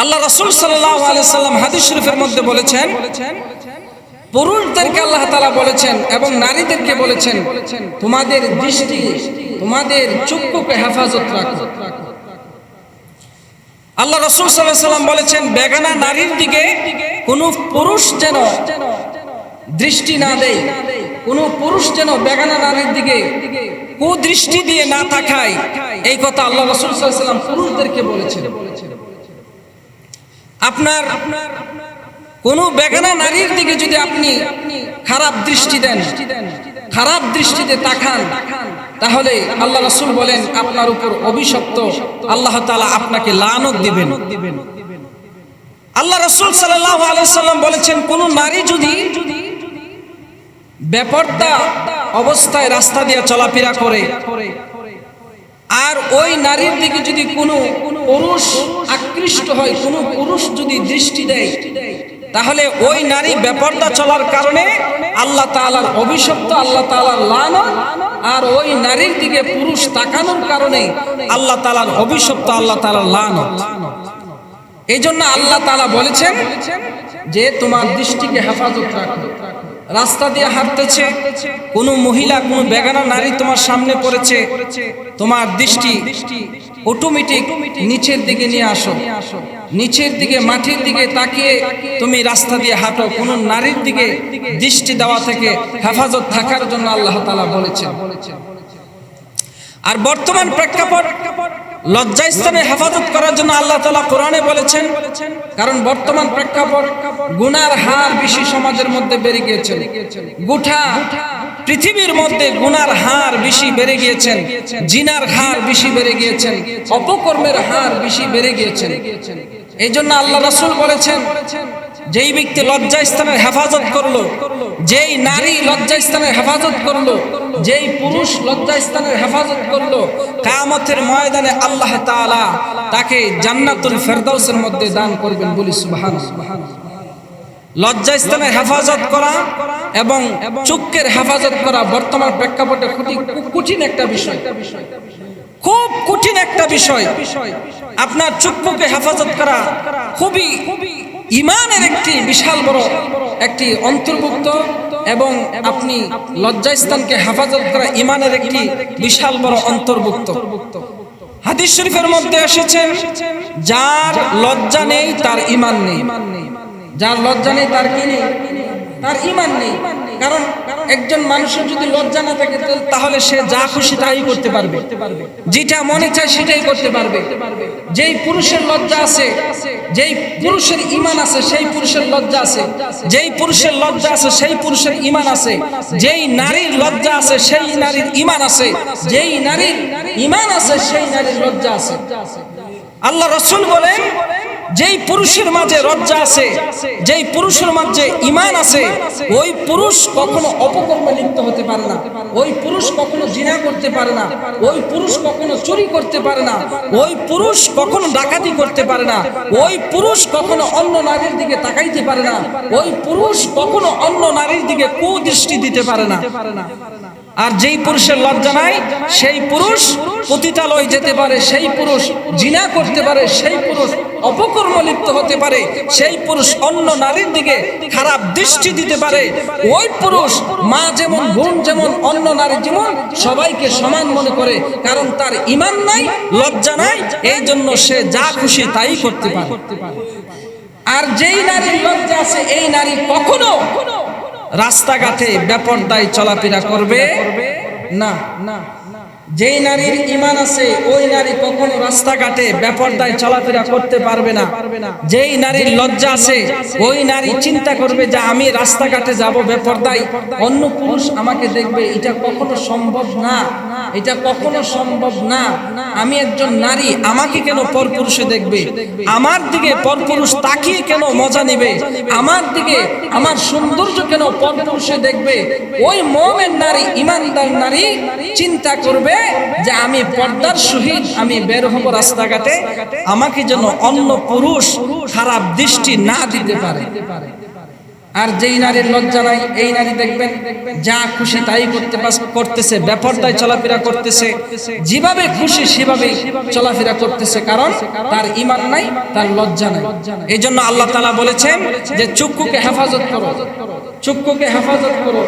আল্লাহ রসুল সাল্লাম হাদিস শরীফের মধ্যে বলেছেন, পুরুষদেরকে আল্লাহ তালা বলেছেন এবং নারীদেরকে বলেছেন, তোমাদের দৃষ্টি, তোমাদের চক্ষুকে হেফাজত রাখো। আল্লাহ রসুল সাল্লাহ সাল্লাম বলেছেন, বেগানা নারীর দিকে কোনো পুরুষ যেন দৃষ্টি না দেয়, কোনো পুরুষ যেন বেগানা নারীর দিকে কুদৃষ্টি দিয়ে না তাকায়, এই কথা আল্লাহ রসুল সাল্লাহ সাল্লাম পুরুষদেরকে বলেছেন। আপনার কোন বেগানা নারীর দিকে যদি আপনি খারাপ দৃষ্টি দেন, খারাপ দৃষ্টিতে তাকান, তাহলে আল্লাহ রসুল বলেন, আপনার উপর অভিশপ্ত আল্লাহ তালা আপনাকে লানত দিবেন। আল্লাহ রসুল সাল্লাম বলেছেন, কোন নারী যদি বেপর্দা অবস্থায় রাস্তা দিয়ে চলাফেরা করে আর ওই নারীর দিকে যদি কোনো পুরুষ আকৃষ্ট হয়, কোনো পুরুষ যদি দৃষ্টি দেয়, তাহলে ওই নারী ব্যাপারটা চলার কারণে আল্লাহ তালার অভিশপ্ত, আল্লাহ তালার লান আর ওই নারীর দিকে পুরুষ তাকানোর কারণে আল্লাহ তালার অভিশপ্ত, আল্লাহ তালার লান এই জন্য আল্লাহ তালা বলেছেন যে, তোমার দৃষ্টিকে হেফাজত রাখো। রাস্তা দিয়ে হাঁটতেছে, কোন মহিলা, কোন বেগানা নারী তোমার সামনে পড়েছে, তোমার দৃষ্টি অটোমেটিক নিচের দিকে নিয়ে আসো। নিচের দিকে, মাটির দিকে তাকিয়ে তুমি রাস্তা দিয়ে হাঁটো। কোন নারীর দিকে দৃষ্টি দেওয়া থেকে হেফাজত থাকার জন্য আল্লাহ তালা বলেছেন। আর বর্তমান প্রেক্ষাপট লজ্জাস্থানে হেফাজত করার জন্য আল্লাহ তালা কোরআনে বলেছেন, কারণ বর্তমান প্রেক্ষাপট গুনার হার বেশি সমাজের মধ্যে বেড়ে গিয়েছে। গুঠা পৃথিবীর মধ্যে গুনার হার বেশি বেড়ে গিয়েছেন জিনার হার বেশি বেড়ে গিয়েছেন অপকর্মের হার বেশি বেড়ে গিয়েছেন এই জন্য আল্লাহ রাসুল বলেছেন যেই ব্যক্তি লজ্জা স্থানের হেফাজত করল, যেই নারী লজ্জা স্থানের হেফাজত করল, যেই পুরুষ লজ্জা স্থানের হেফাজত করল কামতের ময়দানে আল্লাহ তাআলা তাকে জান্নাতুল ফেরদাউসের মধ্যে দান করবেন বলি সুবহান লজ্জা স্থানের হেফাজত করা এবং চুক্কের হেফাজত করা বর্তমান প্রেক্ষাপটে কঠিন একটা বিষয়। খুব কঠিন একটা বিষয়। আপনার চক্ষুকে হেফাজত করা খুবই খুবই ইমানের একটি বিশাল বড় একটি অন্তর্ভুক্ত এবং আপনি লজ্জাস্থানকে হেফাজত করা ইমানের একটি বিশাল বড় অন্তর্ভুক্ত। হাদিস শরীফের মধ্যে এসেছেন যার লজ্জা নেই, তার ইমান নেই। যার লজ্জা নেই, তার কি নেই? তার ইমান নেই। কারণ একজন মানুষের যদি লজ্জা না থাকে, তাহলে সে যা খুশি তাই করতে পারবে। যেটা মনে চায় সেটাই করতে পারবে। যেই পুরুষের লজ্জা আছে, যেই পুরুষের ইমান আছে, সেই পুরুষের লজ্জা আছে। যেই পুরুষের লজ্জা আছে, সেই পুরুষের ইমান আছে। যেই নারীর লজ্জা আছে, সেই নারীর ইমান আছে। যেই নারীর ইমান আছে, সেই নারীর লজ্জা আছে। আল্লাহ রসুল বলেন যেই পুরুষের মাঝে লজ্জা আছে, যেই পুরুষের মাঝে ইমান আছে, ওই পুরুষ কখনো অপকর্মে লিপ্ত হতে পারে না। ওই পুরুষ কখনো জিনা করতে পারে না। ওই পুরুষ কখনো চুরি করতে পারে না। ওই পুরুষ কখনো ডাকাতি করতে পারে না। ওই পুরুষ কখনো অন্য নারীর দিকে তাকাইতে পারে না। ওই পুরুষ কখনো অন্য নারীর দিকে কুদৃষ্টি দিতে পারে না। আর যেই পুরুষের লজ্জা নাই, সেই পুরুষ পতিতালয় যেতে পারে, সেই পুরুষ জিনা করতে পারে, সেই পুরুষ অপকর্ম লিপ্ত হতে পারে, সেই পুরুষ অন্য নারীর দিকে খারাপ দৃষ্টি দিতে পারে, ওই পুরুষ মা যেমন, বোন যেমন, অন্য নারী যেমন, সবাইকে সমান মনে করে, কারণ তার ইমান নাই, লজ্জা নাই, এই জন্য সে যা খুশি তাই করতে পারে। আর যেই নারীর লজ্জা আছে, এই নারী কখনো রাস্তাঘাটে বেপরদায় চলাফেরা করবে? না না। যেই নারীর ইমান আছে, ওই নারী কখনো রাস্তাঘাটে বেপরদায় চলাফেরা করতে পারবে না। যেই নারীর লজ্জা আছে, ওই নারী চিন্তা করবে যে আমি রাস্তাঘাটে যাব বেপরদায়, অন্য পুরুষ আমাকে দেখবে, এটা কখনো সম্ভব না, এটা কখনো সম্ভব না। আমি একজন নারী, আমাকে কেন পরপুরুষে দেখবে? আমার দিকে পরপুরুষ তাকিয়ে কেন মজা নেবে? আমার দিকে, আমার সৌন্দর্য কেন পরপুরুষে দেখবে? ওই মোমের নারী ইমানদার নারী চিন্তা করবে যে আমি পর্দার সহিত আমি বের হব রাস্তাঘাটে আমাকে যেন অন্য পুরুষ খারাপ দৃষ্টি না দিতে পারে। আর যেই নারীর লজ্জা নাই এই নারী দেখবেন যা খুশি তাই করতে করতেছে ব্যাপারটাই চলাফেরা করতেছে। যেভাবে খুশি সেভাবে চলাফেরা করতেছে কারণ তার ইমান নাই তার লজ্জা নাই। এই জন্য আল্লাহ তালা বলেছেন যে চক্ষুকে হেফাজত করো। চক্ষুকে হেফাজত করো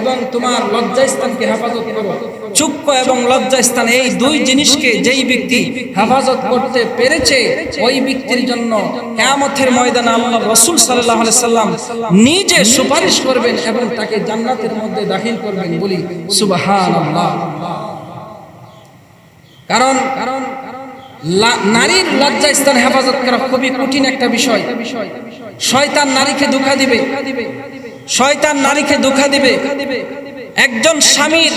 এবং তোমার লজ্জাস্থানকে হেফাজত করো। চুক্ষ এবং লজ্জাস্থান এই দুই জিনিসকে যেই ব্যক্তি হেফাজত করতে পেরেছে, ওই ব্যক্তির জন্য কেয়ামতের ময়দানে আল্লাহ রসুল সাল্লাহ সাল্লাম নিজে সুপারিশ করবেন এবং তাকে জান্নাতের মধ্যে দাখিল করবেন বলি সুবাহান কারণ কারণ নারীর লজ্জাস্থান হেফাজত করা খুবই কঠিন একটা বিষয়। শয়তান নারীকে দুঃখা দিবে। শয়তান নারীকে দুঃখা দিবে। একজন স্বামীর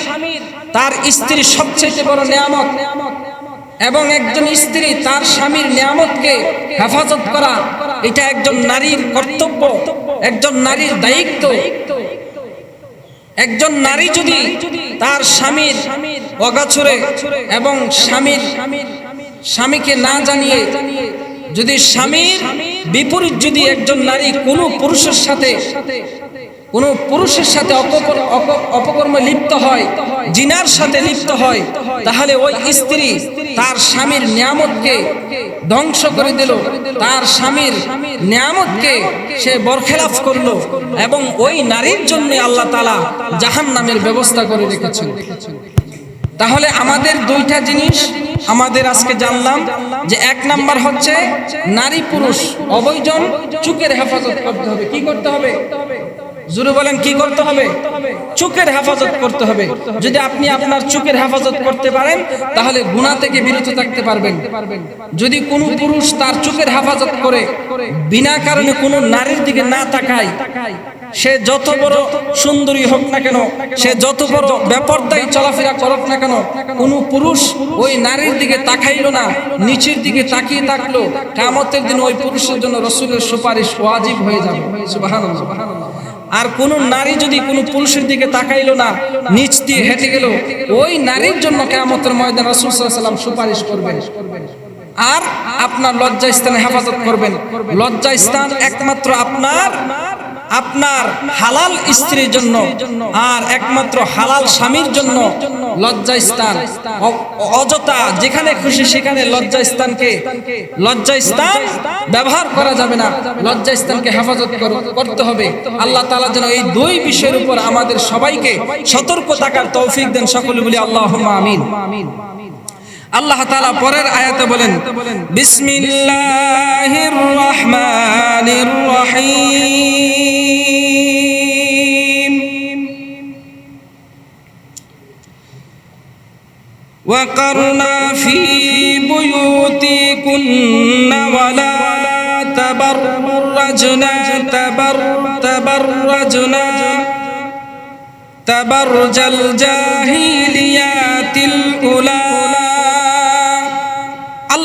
তার স্ত্রী সবচেয়ে বড় নিয়ামত এবং একজন স্ত্রী তার স্বামীর নিয়ামতকে হেফাজত করা, এটা একজন নারীর কর্তব্য, একজন নারীর দায়িত্ব। একজন নারী যদি তার স্বামীর অগাছরে এবং স্বামীর স্বামীকে না জানিয়ে, যদি স্বামীর বিপরীত যদি একজন নারী কোনো পুরুষের সাথে কোনো পুরুষের সাথে অপকর- অপ- অপকর্মে লিপ্ত হয়, জিনার সাথে লিপ্ত হয়, তাহলে ওই স্ত্রী তার স্বামীর নিয়ামতকে ধ্বংস করে দিল। তার স্বামীর নিয়ামতকে সে বরখেলাফ করল এবং ওই নারীর জন্য আল্লাহ তালা জাহান নামের ব্যবস্থা করে রেখেছেন। তাহলে আমাদের দুইটা জিনিস আমাদের আজকে জানলাম যে এক নাম্বার হচ্ছে নারী পুরুষ অবৈজন চুকের হেফাজত করতে হবে। কি করতে হবে? জুরু বলেন, কি করতে হবে? চোখের হেফাজত করতে হবে। যদি আপনি আপনার চোখের হেফাজত করতে পারেন, তাহলে গুণা থেকে বিরত থাকতে পারবেন। যদি কোনো পুরুষ তার চোখের হেফাজত করে, বিনা কারণে কোনো নারীর দিকে না তাকায়, সে যত বড় সুন্দরী হোক না কেন, সে যত বড় ব্যাপারদায়ী চলাফেরা করুক না কেন, কোনো পুরুষ ওই নারীর দিকে তাকাইলো না, নিচের দিকে তাকিয়ে থাকল কামতের দিন ওই পুরুষের জন্য রসুলের সুপারিশ ওয়াজিব হয়ে যাবে। সুবহানাল্লাহ। আর কোন নারী যদি কোনো পুরুষের দিকে তাকাইল না, নিচ দিয়ে হেঁটে গেল, ওই নারীর জন্য কেমতের ময়দান রসুল সাল্লাম সুপারিশ করবেন। আর আপনার লজ্জা স্থানে হেফাজত করবেন। লজ্জা স্থান একমাত্র আপনার আপনার হালাল স্ত্রীর জন্য আর একমাত্র হালাল স্বামীর জন্য লজ্জা স্থান। অযথা যেখানে খুশি সেখানে লজ্জা স্থানকে লজ্জা স্থান ব্যবহার করা যাবে না। লজ্জা স্থানকে হেফাজত করতে হবে। আল্লাহ তালা যেন এই দুই বিষয়ের উপর আমাদের সবাইকে সতর্ক থাকার তৌফিক দেন সকলে বলি আল্লাহ আমিন। আল্লাহ তাআলা পরের আয়াতে বলেন বিসমিল্লাহির রহমানির রহিম وقرنا في بيوتكن ولا تبرجنا تبر تبرجنا تبرج الجاهليات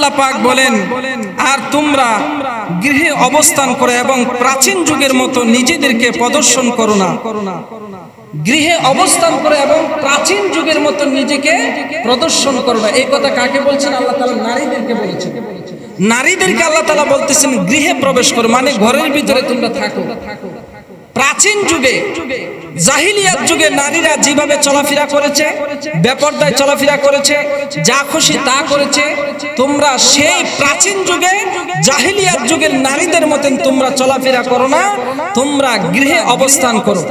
আল্লাহ পাক বলেন আর তোমরা গৃহে অবস্থান করে এবং প্রাচীন যুগের মতো নিজেদেরকে প্রদর্শন করো না। গৃহে অবস্থান করে এবং প্রাচীন যুগের মতো নিজেকে প্রদর্শন করবে এই কথা কাকে বলছেন? আল্লাহ তাআলা নারীদেরকে বলেছেন। নারীদেরকে আল্লাহ তাআলা বলতেছেন গৃহে প্রবেশ করো মানে ঘরের ভিতরে তোমরা থাকো। প্রাচীন যুগে, জাহিলিয়াত যুগে নারীরা যেভাবে চলাফেরা করেছে, বেপরদায় চলাফেরা করেছে, যা খুশি তা করেছে, তোমরা সেই প্রাচীন যুগে, জাহিলিয়াত যুগের নারীদের মতন তোমরা চলাফেরা করো না, তোমরা গৃহে অবস্থান করো।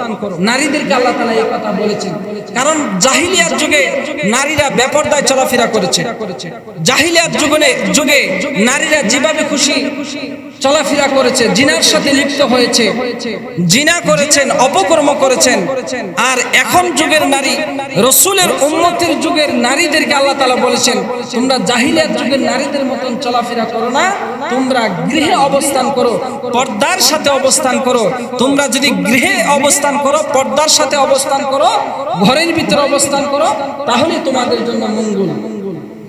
নারীদেরকে আল্লাহ তাআলা এই কথা বলেছেন। কারণ জাহিলিয়াত যুগে নারীরা বেপরদায় চলাফেরা করেছে। জাহিলিয়াত যুগে যুগে নারীরা যেভাবে খুশি চলাফেরা করেছে, জিনার সাথে লিপ্ত হয়েছে, জিনা করেছেন, অপকর্ম করেছেন, আর এখন যুগের নারী, রসুলের উন্নতির যুগের নারীদেরকে আল্লাহ তালা বলেছেন, তোমরা জাহিলিয়াত যুগের নারীদের মতন চলাফেরা করো না, তোমরা গৃহে অবস্থান করো, পর্দার সাথে অবস্থান করো, তোমরা যদি গৃহে অবস্থান করো, পর্দার সাথে অবস্থান করো, ঘরের ভিতরে অবস্থান করো, তাহলে তোমাদের জন্য মঙ্গল।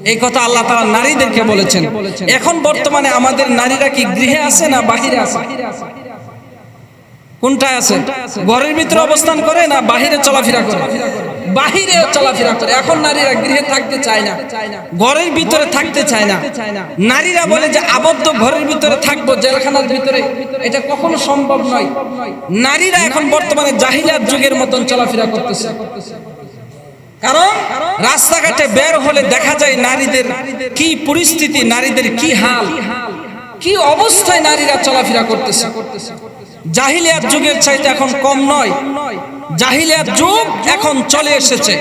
এই কথা আল্লাহ তাআলা নারীদেরকে বলেছেন। এখন বর্তমানে আমাদের নারীরা কি গৃহে আছে না বাহিরে আছে? কোনটায় আছে? ঘরের ভিতরে অবস্থান করে না বাহিরে চলাফেরা করে? বাহিরেও চলাফেরা করে। এখন নারীরা গৃহে থাকতে চায় না। ঘরের ভিতরে থাকতে চায় না। নারীরা বলে যে আবদ্ধ ঘরের ভিতরে থাকব, জেলখানার ভিতরে। এটা কখনো সম্ভব নয়। নারীরা এখন বর্তমানে জাহিলার যুগের মতন চলাফেরা করতেছে। কারণ রাস্তাঘাটে বের হলে দেখা যায় নারীদের কি পরিস্থিতি, নারীদের কি হাল, কি অবস্থায় নারীরা চলাফেরা করতেছে। জাহিলিয়াত যুগের চাইতে এখন কম নয়। জাহিলিয়াত যুগ এখন চলে এসেছে।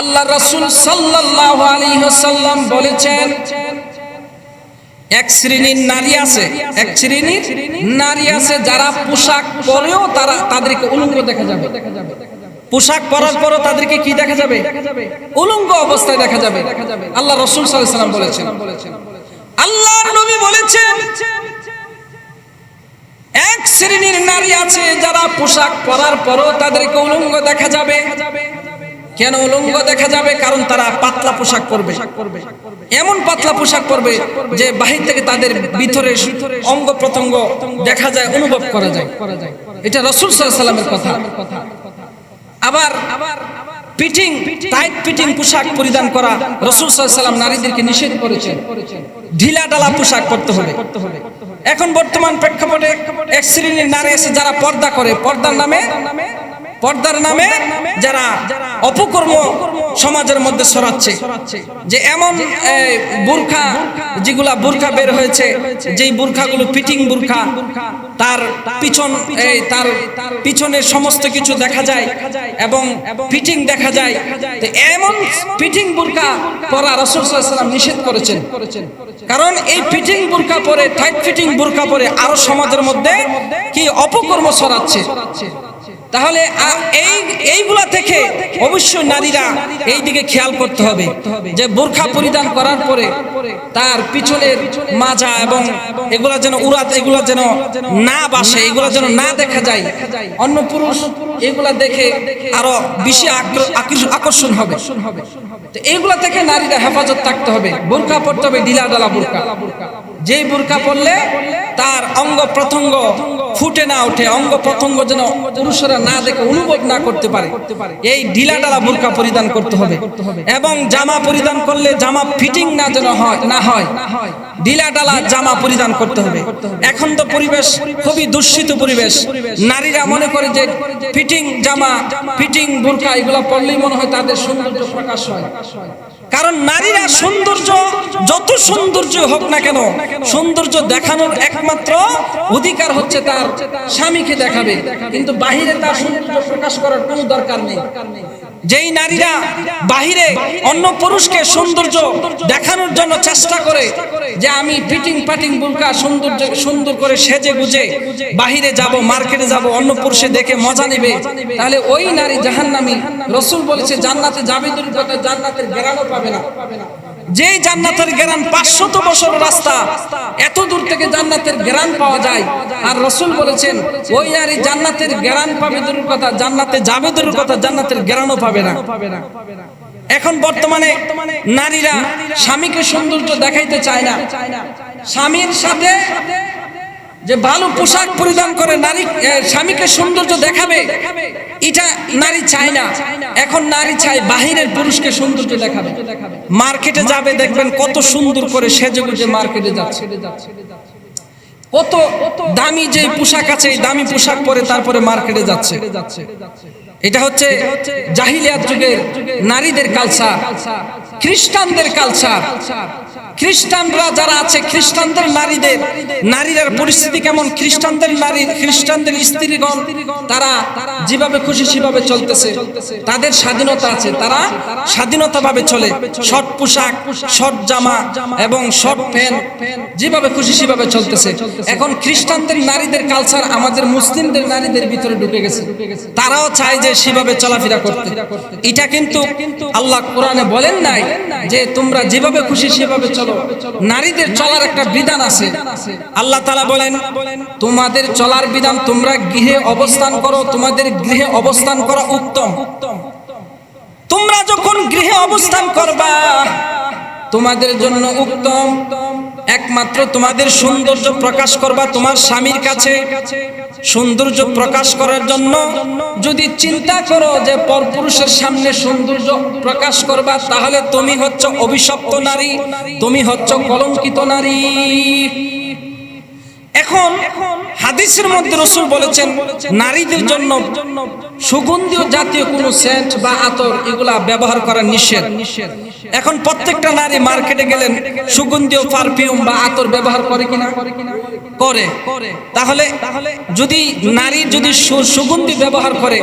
আল্লাহ রাসূল সাল্লাল্লাহু আলাইহি ওয়াসাল্লাম বলেছেন, এক শ্রেণির নারী আছে, এক শ্রেণির নারী আছে যারা পোশাক পরেও তারা তাদেরকে উলঙ্গ দেখা যাবে। পোশাক পরার পরও তাদেরকে কি দেখা যাবে? উলঙ্গ অবস্থায় দেখা যাবে। আল্লাহ রসুল সাল্লাম বলেছেন। আল্লাহর নবী বলেছেন, এক শ্রেণির নারী আছে যারা পোশাক পরার পরও তাদেরকে উলঙ্গ দেখা যাবে। কেন উলঙ্গ দেখা যাবে? কারণ তারা পাতলা পোশাক পরবে। এমন পাতলা পোশাক পরবে যে বাহির থেকে তাদের ভিতরে অঙ্গ প্রত্যঙ্গ দেখা যায়, অনুভব করা যায়। এটা রসুল সাল্লামের কথা। আবার আবার পিটিং টাইট পিটিং পোশাক পরিধান করা রসুল সাল্লাম নারীদেরকে নিষেধ করেছেন। ঢিলা ডালা পোশাক করতে হবে। এখন বর্তমান প্রেক্ষাপটে এক শ্রেণির নারী আছে যারা পর্দা করে। পর্দার নামে পর্দার নামে যারা অপকর্ম সমাজের মধ্যে সরাচ্ছে যে এমন বুরখা, যেগুলা বুরখা বের হয়েছে, যেই বুরখাগুলো ফিটিং বুরখা, তার পিছন এই তার পিছনের সমস্ত কিছু দেখা যায় এবং ফিটিং দেখা যায়। তো এমন ফিটিং বুরখা পরা রসুল সাল্লাম নিষেধ করেছেন। কারণ এই ফিটিং বুরকা পরে, টাইট ফিটিং বুরকা পরে আরও সমাজের মধ্যে কি অপকর্ম ছড়াচ্ছে? তাহলে এই এইগুলা থেকে অবশ্যই নারীরা এই দিকে খেয়াল করতে হবে যে বোরখা পরিধান করার পরে তার পিছনের মাজা এবং এগুলা যেন উড়াত এগুলা যেন না বাসে এগুলা যেন না দেখা যায়। অন্য পুরুষ এগুলা দেখে আরও বেশি আকর্ষণ হবে। তো এইগুলা থেকে নারীরা হেফাজত থাকতে হবে। বোরখা পড়তে হবে ডিলা ডালা বোরকা যেই বোরকা পড়লে তার অঙ্গ প্রত্যঙ্গ ফুটে না ওঠে, অঙ্গ প্রত্যঙ্গ যেন পুরুষরা না দেখে, অনুভব না করতে পারে। এই ঢিলা ডালা বোরকা পরিধান করতে হবে। এবং জামা পরিধান করলে জামা ফিটিং না যেন হয়, না হয়, ঢিলা ডালা জামা পরিধান করতে হবে। এখন তো পরিবেশ খুবই দূষিত পরিবেশ। নারীরা মনে করে যে ফিটিং জামা, ফিটিং বোরকা, এগুলো পড়লেই মনে হয় তাদের সৌন্দর্য প্রকাশ হয়। কারণ নারীরা সৌন্দর্য, যত সৌন্দর্য হোক না কেন, সৌন্দর্য দেখানোর একমাত্র অধিকার হচ্ছে তার স্বামীকে দেখাবে। কিন্তু বাহিরে তার সৌন্দর্য প্রকাশ করার কোনো দরকার নেই। যেই নারীরা বাহিরে অন্য পুরুষকে সৌন্দর্য দেখানোর জন্য চেষ্টা করে যে আমি ফিটিং পাটিং বুলকা সৌন্দর্য সুন্দর করে সেজে গুজে বাহিরে যাব, মার্কেটে যাব, অন্য পুরুষে দেখে মজা নেবে, তাহলে ওই নারী জাহান্নামী রসুল বলেছে, জান্নাতে যাবে দূর কথা জান্নাতের গেরানো পাবে না। যেই জান্নাতের গ্রান পাঁচশত বছর রাস্তা, এত দূর থেকে জান্নাতের গ্রান পাওয়া যায়। আর রসুল বলেছেন, ওই নারী জান্নাতের গ্রান পাবে দূর কথা, জান্নাতে যাবে দূর কথা, জান্নাতের গ্রানও পাবে না। এখন বর্তমানে নারীরা স্বামীকে সৌন্দর্য দেখাইতে চায় না। স্বামীর সাথে যে ভালো পোশাক পরিধান করে নারী স্বামীকে সৌন্দর্য দেখাবে, এটা নারী চায় না। এখন নারী চায় বাহিরের পুরুষকে সৌন্দর্য দেখাবে। মার্কেটে যাবে, দেখবেন কত সুন্দর করে সেজে গুজে মার্কেটে যাচ্ছে। কত দামি যে পোশাক আছে, এই দামি পোশাক পরে তারপরে মার্কেটে যাচ্ছে। এটা হচ্ছে জাহিলিয়াত যুগের নারীদের কালচার খ্রিস্টানদের কালচার খ্রিস্টানরা যারা আছে, খ্রিস্টানদের নারীদের নারীদের পরিস্থিতি কেমন? খ্রিস্টানদের নারী, খ্রিস্টানদের স্ত্রীগণ, তারা যেভাবে খুশি সেভাবে চলতেছে। তাদের স্বাধীনতা আছে, তারা স্বাধীনতা ভাবে চলে। শর্ট পোশাক, শর্ট জামা এবং শর্ট প্যান্ট, যেভাবে খুশি সেভাবে চলতেছে। এখন খ্রিস্টানদের নারীদের কালচার আমাদের মুসলিমদের নারীদের ভিতরে ঢুকে গেছে। তারাও চায় যে সেভাবে চলাফেরা করতে। এটা কিন্তু আল্লাহ কোরআনে বলেন নাই যে তোমরা যেভাবে খুশি সেভাবে চলো। নারীদের চলার একটা বিধান আছে। আল্লাহ তালা বলেন তোমাদের চলার বিধান তোমরা গৃহে অবস্থান করো তোমাদের গৃহে অবস্থান করা উত্তম। তোমরা যখন গৃহে অবস্থান করবা তোমাদের জন্য উত্তম। একমাত্র তোমাদের সৌন্দর্য প্রকাশ করবা তোমার স্বামীর কাছে। সৌন্দর্য প্রকাশ করার জন্য যদি চিন্তা করো যে পরপুরুষের সামনে সৌন্দর্য প্রকাশ করবা, তাহলে তুমি হচ্ছ অভিশপ্ত নারী, তুমি হচ্ছ কলঙ্কিত নারী। এখন হাদিসের মধ্যে রসুল বলেছেন, নারীদের জন্য সুগন্ধীয় জাতীয় কোনো সেন্ট বা আতর এগুলা ব্যবহার করা নিষেধ। এখন প্রত্যেকটা নারী মার্কেটে গেলেন সুগন্ধীয় পারফিউম বা আতর ব্যবহার করে কিনা? করে। তাহলে, যদি নারী যদি সুগন্ধি ব্যবহার করে,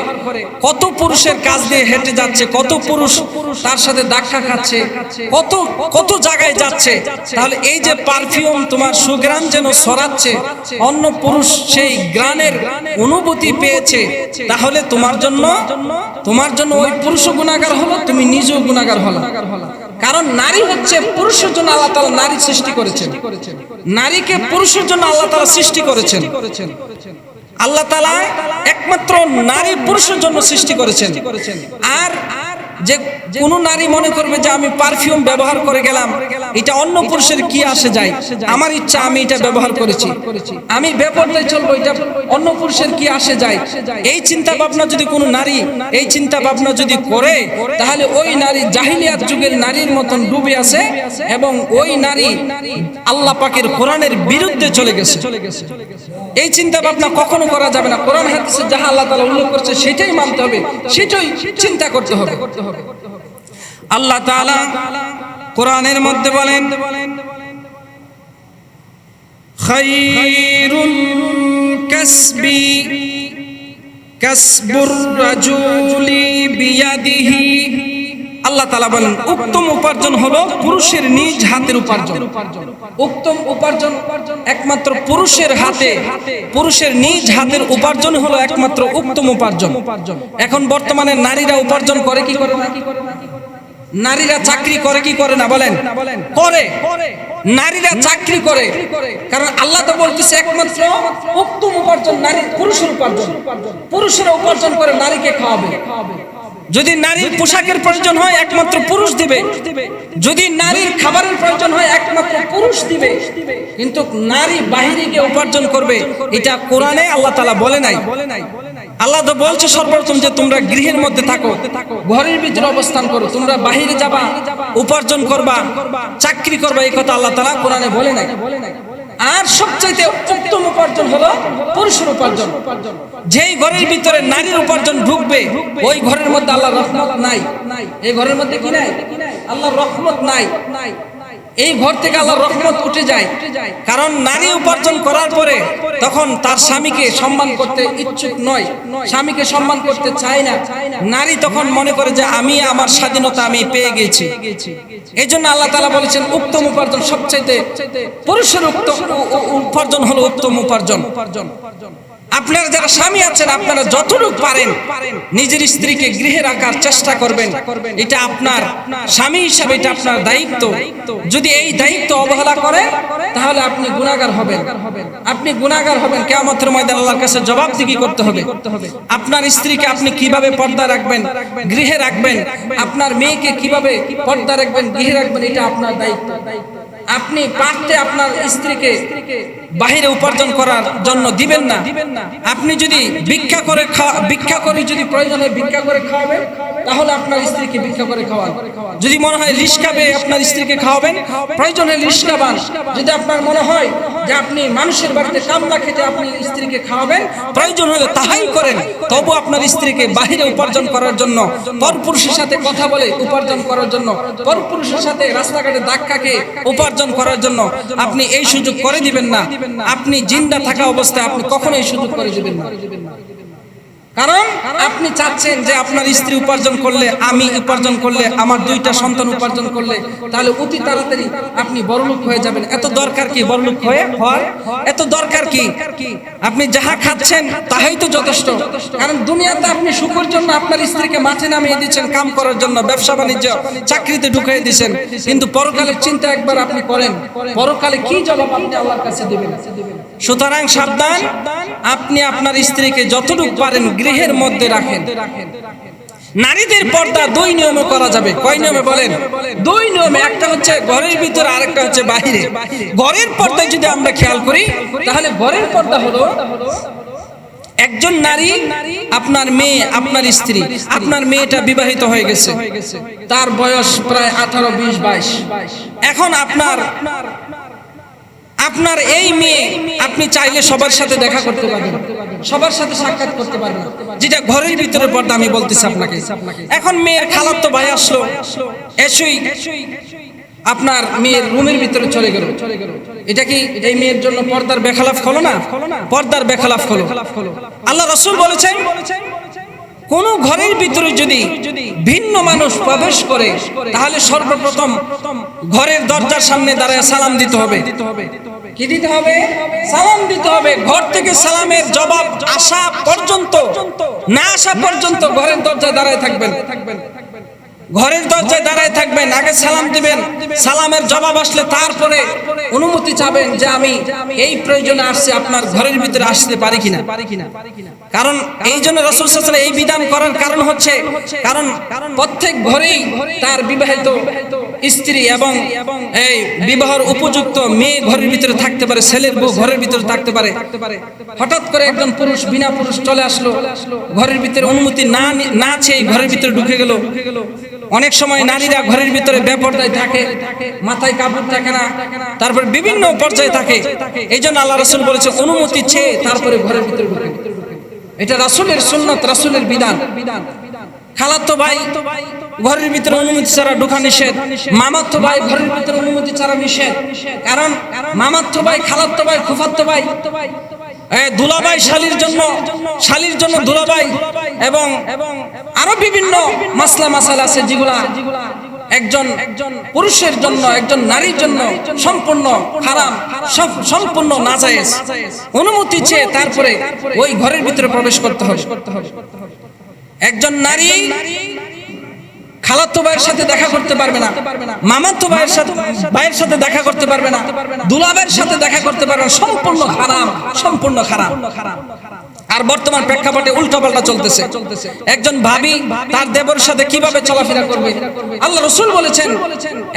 কত পুরুষের কাজ দিয়ে হেঁটে যাচ্ছে, কত পুরুষ তার সাথে ধাক্কা খাচ্ছে, কত কত জায়গায় যাচ্ছে, তাহলে এই যে পারফিউম তোমার সুগ্রাম যেন সরাচ্ছে অন্য পুরুষ সেই গ্রানের অনুভূতি পেয়েছে, তাহলে তোমার জন্য, তোমার জন্য ওই পুরুষ গুণাগার হলো, তুমি নিজেও গুণাগার হলো। কারণ নারী হচ্ছে পুরুষের জন্য আল্লাহ তালা নারী সৃষ্টি করেছেন। নারীকে পুরুষের জন্য আল্লাহ তালা সৃষ্টি করেছেন। আল্লাহ তালা একমাত্র নারী পুরুষের জন্য সৃষ্টি করেছেন। আর যে কোন নারী মনে করবে যে আমি পারফিউম ব্যবহার করে গেলাম এটা অন্য পুরুষের কি আসে যায়? আমার ইচ্ছা আমি এটা ব্যবহার করেছি। আমি বেপরদায় চলবো এটা অন্য পুরুষের কি আসে যায়? এই চিন্তা ভাবনা যদি কোনো নারী এই চিন্তা ভাবনা যদি করে তাহলে ওই নারী জাহিলিয়াত যুগের নারীর মতন ডুবে আছে এবং ওই নারী আল্লাহ পাকের কোরআনের বিরুদ্ধে চলে গেছে। এই চিন্তা ভাবনা কখনো করা যাবে না। কোরআন হাদিসে যাহা আল্লাহ তাআলা উল্লেখ করছে সেটাই মানতে হবে সেটাই চিন্তা করতে হবে। আল্লাহ তাআলা কোরআনের মধ্যে বলেন খায়রুল কাসবি কাসবুর রাজুলি বিয়াদিহি আল্লাহ তাআলা বলেন, উত্তম উপার্জন হলো পুরুষের নিজ হাতের উপার্জন। উত্তম উপার্জন একমাত্র পুরুষের হাতে, পুরুষের নিজ হাতের উপার্জন হলো একমাত্র উত্তম উপার্জন। এখন বর্তমানে নারীরা উপার্জন করে কি করে নারীরা চাকরি করে কি করে না বলেন? করে। নারীরা চাকরি করে। কারণ আল্লাহ তো বলতেছে একমাত্র উত্তম উপার্জন নারী পুরুষের উপার্জন। পুরুষেরা উপার্জন করে নারীকে খাওয়াবে। যদি নারীর পোশাকের প্রয়োজন হয় একমাত্র পুরুষ দিবে। যদি নারীর খাবারের প্রয়োজন হয় একমাত্র পুরুষ দিবে। কিন্তু নারী বাহিরে গিয়ে উপার্জন করবে এটা কোরআনে আল্লাহ তালা বলে নাই। বলে নাই। আল্লাহ তো বলছে সর্বপ্রথম যে তোমরা গৃহের মধ্যে থাকো ঘরের ভিতরে অবস্থান করো তোমরা বাহিরে যাবা উপার্জন করবা চাকরি করবা এই কথা আল্লাহ তাআলা কোরআনে বলে নাই। আর সবচাইতে উত্তম উপার্জন হলো পুরুষের উপার্জন। যেই ঘরের ভিতরে নারীর উপার্জন ঢুকবে, ওই ঘরের মধ্যে আল্লাহ রহমত নাই। এই ঘরের মধ্যে কি নাই? আল্লাহ রহমত নাই। এই ঘর থেকে আল্লাহ রহমত উঠে যায়। কারণ নারী উপার্জন করার পরে তখন তার স্বামীকে সম্মান করতে ইচ্ছুক নয়। স্বামীকে সম্মান করতে চায় না। নারী তখন মনে করে যে আমি আমার স্বাধীনতা আমি পেয়ে গেছি। এই জন্য আল্লাহ তালা বলেছেন, উত্তম উপার্জন সবচাইতে পুরুষের উত্তম উপার্জন হলো উত্তম উপার্জন উপার্জন। আপনারা যারা স্বামী আছেন, আপনারা যতটুকু পারেন নিজের স্ত্রীকে গৃহে রাখার চেষ্টা করবেন। এটা আপনার স্বামী হিসাবে এটা আপনার দায়িত্ব। যদি এই দায়িত্ব অবহেলা করেন তাহলে আপনি গুণাগার হবেন। আপনি গুণাগার হবেন। কেমতের ময়দান আল্লাহর কাছে জবাবদিহি করতে হবে। আপনার স্ত্রীকে আপনি কীভাবে পর্দা রাখবেন, গৃহে রাখবেন, আপনার মেয়েকে কীভাবে পর্দা রাখবেন, গৃহে রাখবেন, এটা আপনার দায়িত্ব। আপনি পারতে আপনার স্ত্রীকে বাহিরে উপার্জন করার জন্য দিবেন না। আপনি যদি ভিক্ষা করে ভিক্ষা করে যদি প্রয়োজনে ভিক্ষা করে খাওয়াবেন তাহলে আপনার স্ত্রীকে ভিক্ষা করে খাওয়ান। যদি মনে হয় লিস্কাবে আপনার স্ত্রীকে খাওয়াবেন, প্রয়োজন হয় লিস্কাবান যদি আপনার মনে হয় যে আপনি মানুষের বাড়িতে কামলা খেতে আপনি স্ত্রীকে খাওয়াবেন, প্রয়োজন হলে তাহাই করেন। তবু আপনার স্ত্রীকে বাহিরে উপার্জন করার জন্য, পরপুরুষের সাথে কথা বলে উপার্জন করার জন্য, পরপুরুষের সাথে রাস্তাঘাটে ধাক্কাকে উপার্জন করার জন্য আপনি এই সুযোগ করে দিবেন না। আপনি জিন্দা থাকা অবস্থায় আপনি কখনো এই সুযোগ করে দিবেন না। কারণ আপনি চাচ্ছেন যে আপনার স্ত্রী উপার্জন করলে, আমি উপার্জন করলে, আমার দুইটা সন্তান উপার্জন করলে, তাহলে অতি তাড়াতাড়ি আপনি বড়লোক হয়ে যাবেন। এত দরকার কি বড়লোক হয়ে হওয়ার? এত দরকার কি? আপনি যাহা খাচ্ছেন, তাহাই তো যথেষ্ট। কারণ দুনিয়াতে আপনি সুখের জন্য আপনার স্ত্রীকে মাঠে নামিয়ে দিচ্ছেন, কাম করার জন্য, ব্যবসা বাণিজ্য, চাকরিতে ঢুকিয়ে দিচ্ছেন। কিন্তু পরকালের চিন্তা একবার আপনি করেন, পরকালে কি জবাব আপনি আল্লাহর কাছে দিবেন? সুতরাং সাবধান, আপনি আপনার স্ত্রীকে যতটুকু পারেন গৃহের মধ্যে রাখেন। নারীদের পর্দা দুই নিয়মে করা যাবে। কয় নিয়মে বলেন? দুই নিয়মে, একটা হচ্ছে ঘরের ভিতরে, আরেকটা হচ্ছে বাহিরে। ঘরের পর্দায় যদি আমরা খেয়াল করি, তাহলে ঘরের পর্দা হলো একজন নারী, আপনার মেয়ে, আপনার স্ত্রী। আপনার মেয়েটা বিবাহিত হয়ে গেছে। তার বয়স প্রায় আঠারো, বিশ, বাইশ। এখন আপনার আপনার এই মেয়ে আপনি চাইলে সবার সাথে দেখা করতে পারেন সবার সাথে সাক্ষাৎ করতে পারবেন। যেটা ঘরের ভিতরে পর্দা, আমি বলতেছি আপনাকে। এখন মেয়ের খালাতো ভাই আসলো। এসই আপনার মেয়ের রুমের ভিতরে চলে গেল। এটা কি এই মেয়ের জন্য পর্দার বেখালাফ হলো না? পর্দার বেখালাফ হলো আল্লাহ রসুল বলেছেন কোন ঘরের ভিতরে যদি ভিন্ন মানুষ প্রবেশ করে, তাহলে সর্বপ্রথম ঘরের দরজার সামনে দাঁড়ায় সালাম দিতে হবে। কি দিতে হবে? সালাম দিতে হবে। ঘর থেকে সালামের জবাব আসা পর্যন্ত, না আসা পর্যন্ত ঘরের দরজায় দাঁড়ায় থাকবেন। ঘরের দরজায় দাঁড়ায় থাকবেন, আগে সালাম দিবেন। সালামের জবাব আসলে তারপরে অনুমতি চাবেন যে আমি এই প্রয়োজনে আসছে, আপনার ঘরের ভিতরে আসতে পারি কিনা। কারণ এই জন্য রসুল এই বিধান করার কারণ হচ্ছে, কারণ প্রত্যেক ঘরেই তার বিবাহিত স্ত্রী এবং এই বিবাহর উপযুক্ত মেয়ে ঘরের ভিতরে থাকতে পারে, ছেলের বউ ঘরের ভিতরে থাকতে পারে। হঠাৎ করে একজন পুরুষ বিনা পুরুষ চলে আসলো, ঘরের ভিতরে অনুমতি না নি- না চেয়ে ঘরের ভিতরে ঢুকে গেল। অনেক সময় নারীরা ঘরের ভিতরে বেপর্দায় থাকে, মাথায় কাপড় থাকে না, তারপর বিভিন্ন পর্যায়ে থাকে। এই জন্য আল্লাহ রসুল বলেছে, অনুমতি চেয়ে তারপরে ঘরের ভিতরে ঢুকে এটা রাসুলের সুন্নত রাসুলের বিধান। খালাতো ভাই ঘরের ভিতরে অনুমতি ছাড়া ঢোকা নিষেধ। মামাতো ভাই ঘরের ভিতরে অনুমতি ছাড়া নিষেধ। কারণ মামাতো ভাই খালাতো ভাই ফুফাতো ভাই এ, দুলাভাই শালির জন্য শালির জন্য দুলাভাই এবং এবং আরও বিভিন্ন মাসলা মাসাল আছে যেগুলা একজন একজন পুরুষের জন্য, একজন নারীর জন্য সম্পূর্ণ হারাম সম- সম্পূর্ণ নাজায়েজ। অনুমতি চেয়ে তারপরে ওই ঘরের ভিতরে প্রবেশ করতে হবে। একজন নারী খালাতো ভাইয়ের সাথে দেখা করতে পারবে না, মামাতো ভাইয়ের সাথে ভাইয়ের সাথে দেখা করতে পারবে না, দুলাভাইয়ের সাথে দেখা করতে পারবে না, সম্পূর্ণ খারাপ সম্পূর্ণ খারাপ আর বর্তমান প্রেক্ষাপটে উল্টাপাল্টা চলতেছে। একজন ভাবি তার দেবর সাথে কীভাবে চলাফেরা করবে? আল্লাহ রসুল বলেছেন,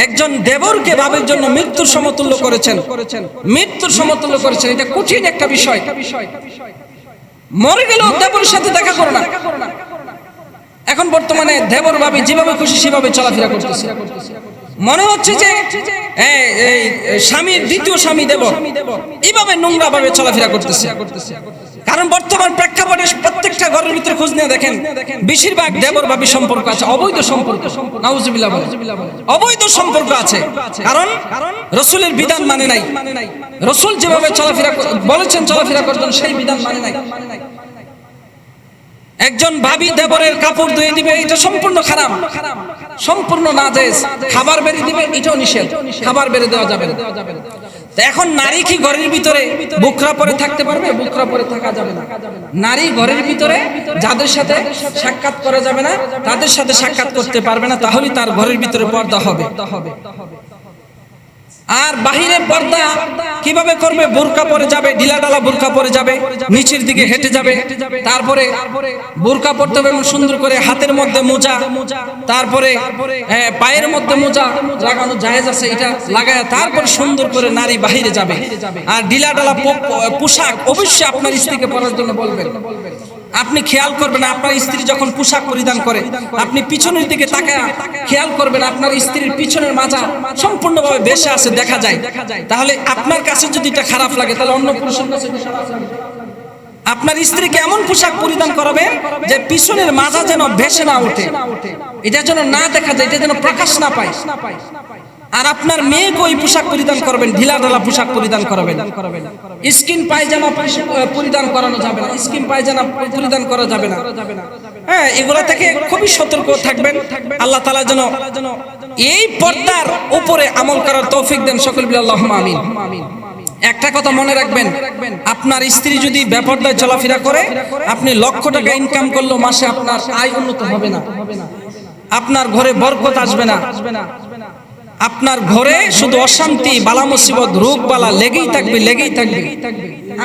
একজন দেবরকে ভাবির জন্য মৃত্যুর সমতুল্য করেছেন। মৃত্যুর সমতুল্য করেছেন, এটা কঠিন একটা বিষয়। মরে গেলেও দেবর সাথে দেখা করো না। এখন বর্তমানে দেবর ভাবি যেভাবে খুশি সেভাবে চলাফেরা করতেছে। মনে হচ্ছে যে স্বামীর দ্বিতীয় স্বামী দেব এইভাবে নোংরা ভাবে চলাফেরা করতেছে। কারণ বর্তমান প্রেক্ষাপটে প্রত্যেকটা ঘরের ভিতরে খোঁজ নিয়ে দেখেন, বেশিরভাগ দেবর ভাবি সম্পর্ক আছে, অবৈধ সম্পর্ক অবৈধ সম্পর্ক আছে, কারণ রসুলের বিধান মানে নাই। রসুল যেভাবে চলাফেরা বলেছেন চলাফেরা করছেন সেই বিধান মানে নাই। একজন ভাবি দেবরের কাপড় ধুয়ে দিবে, এটা সম্পূর্ণ খারাপ। সম্পূর্ণ নাজেজ। খাবার বেড়ে দিবে, এটাও নিষেধ। খাবার বেড়ে দেওয়া যাবে এখন নারী কি ঘরের ভিতরে বুকরা পরে থাকতে পারবে? বুকরা পরে থাকা যাবে না। নারী ঘরের ভিতরে যাদের সাথে সাক্ষাৎ করা যাবে না, তাদের সাথে সাক্ষাৎ করতে পারবে না তাহলে তার ঘরের ভিতরে পর্দা হবে। আর বাহিরে পর্দা কীভাবে করবে? বোরকা পরে যাবে, ঢিলা ডালা বোরকা পরে যাবে, নিচের দিকে হেঁটে যাবে, তারপরে বোরকা পরতে হবে সুন্দর করে হাতের মধ্যে মোজা, তারপরে পায়ের মধ্যে মোজা লাগানো জায়েজ আছে, এটা লাগায় তারপরে সুন্দর করে নারী বাহিরে যাবে। আর ঢিলা ডালা পোশাক অবশ্যই আপনার স্ত্রীকে পরার জন্য বলবেন। আপনি খেয়াল করবেন, আপনার স্ত্রী যখন পোশাক পরিধান করে, আপনি পিছনের দিকে তাকায় খেয়াল করবেন, আপনার স্ত্রীর পিছনের মাজা সম্পূর্ণভাবে বেশে আছে, দেখা যায়। তাহলে আপনার কাছে যদি এটা খারাপ লাগে, তাহলে অন্য পুরুষের কাছে। আপনার স্ত্রীকে এমন পোশাক পরিধান করাবে যে পিছনের মাজা যেন ভেসে না ওঠে? এটা যেন না দেখা যায়, এটা যেন প্রকাশ না পায়। আর আপনার মেয়েকে ওই পোশাক পরিধান করবেন? ঢিলা ঢালা পোশাক পরিধান করবেন? স্কিন পায়জামা পরিধান করানো যাবে না। স্কিন পায়জামা পরিধান করা যাবে না। হ্যাঁ এগুলা থেকে খুবই সতর্ক থাকবেন। আল্লাহ তালা যেন এই পর্দার উপরে আমল করার তৌফিক দেন সকল বিল। আল্লাহ আমিন। একটা কথা মনে রাখবেন, আপনার স্ত্রী যদি বেপর্দায় চলাফেরা করে, আপনি লক্ষ টাকা ইনকাম করলেও মাসে আপনার আয় উন্নত হবে না। আপনার ঘরে বরকত আসবে না। আপনার ঘরে শুধু অশান্তি, বালা মুসিবত, রোগ বালা, লেগেই থাকবে লেগেই থাকবে।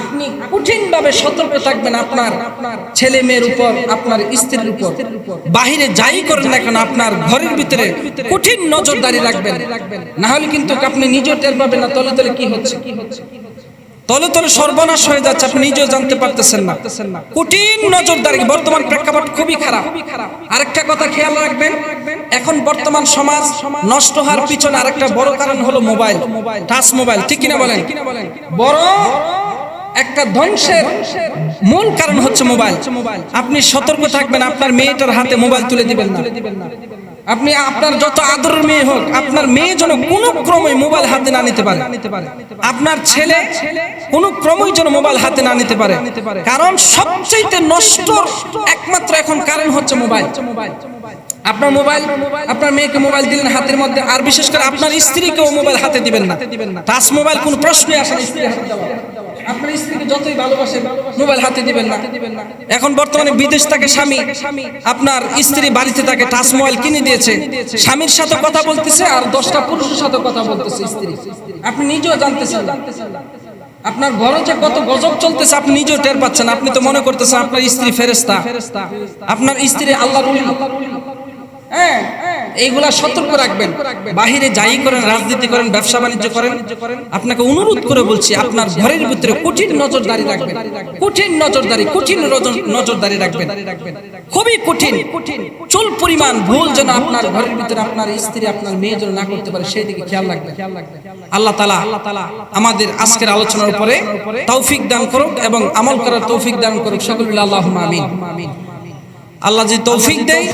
আপনি কঠিন ভাবে সতর্ক থাকবেন আপনার ছেলে মেয়ের উপর, আপনার স্ত্রীর উপর। বাহিরে যাই করেন না কেন, আপনার ঘরের ভিতরে কঠিন নজরদারি রাখবেন। না হলে কিন্তু আপনি নিজেও টের পাবেন না তলে তলে কি হচ্ছে কি হচ্ছে। তলে তলে সর্বনাশ হয়ে যাচ্ছে, আপনি নিজেও জানতে পারতেছেন না। কঠিন নজরদারি, বর্তমান প্রেক্ষাপট খুবই খারাপ। আরেকটা কথা খেয়াল রাখবেন, এখন বর্তমান সমাজ নষ্ট হওয়ার পিছনে আরেকটা বড় কারণ হলো মোবাইল, টাচ মোবাইল, ঠিক কিনা বলেন? বড় একটা ধ্বংসের মূল কারণ হচ্ছে মোবাইল। আপনি সতর্ক থাকবেন, আপনার মেয়েটার হাতে মোবাইল তুলে দিবেন না। আপনি আপনার যত আদরের মেয়ে হোক, আপনার মেয়ে যেন কোনো ক্রমে মোবাইল হাতে না নিতে পারে। আপনার ছেলে কোনো ক্রমই যেন মোবাইল হাতে না নিতে পারে। কারণ সবচেয়ে নষ্ট একমাত্র এখন কারণ হচ্ছে মোবাইল। আপনার মোবাইল, আপনার মেয়েকে মোবাইল দিলেন হাতের মধ্যে, আর বিশেষ করে আপনার স্ত্রীকেও মোবাইল হাতে দিবেন না। টাচ মোবাইল কোন প্রশ্নই আসে। আপনার স্ত্রীকে যতই ভালোবাসেন মোবাইল হাতে দিবেন না। এখন বর্তমানে বিদেশ থেকে স্বামী। আপনার স্ত্রী বাড়িতে তাকে টাচ মোবাইল কিনে দিয়েছে। স্বামীর সাথে কথা বলতেছে আর দশটা পুরুষের সাথে কথা বলতেছে স্ত্রী। আপনি নিজেও জানতেছেন। আপনার ঘরে যে কত গজব চলতেছে আপনি নিজেও টের পাচ্ছেন। আপনি তো মনে করতেছেন আপনার স্ত্রী ফেরেস্তা আপনার স্ত্রী আল্লাহ এইগুলা সতর্ক রাখবেন। বাহিরে যাই করেন, রাজনীতি করেন, ব্যবসা বাণিজ্য করেন, আপনাকে অনুরোধ করে বলছি, আপনার ঘরের ভিতরে কঠিন নজরদারি রাখবেন। কঠিন নজরদারি, কঠিন নজর- নজরদারি রাখবেন। খুবই কঠিন। চুল পরিমাণ ভুল যেন আপনার ঘরের ভিতরে আপনার স্ত্রী, আপনার মেয়ে যেন না করতে পারে সেই দিকে খেয়াল রাখবেন। আল্লাহ তালা তালা আমাদের আজকের আলোচনার উপরে তৌফিক দান করুক এবং আমল করার তৌফিক দান করুক। সকল আল্লাহ আমিন। আল্লাহ যে তৌফিক দেয়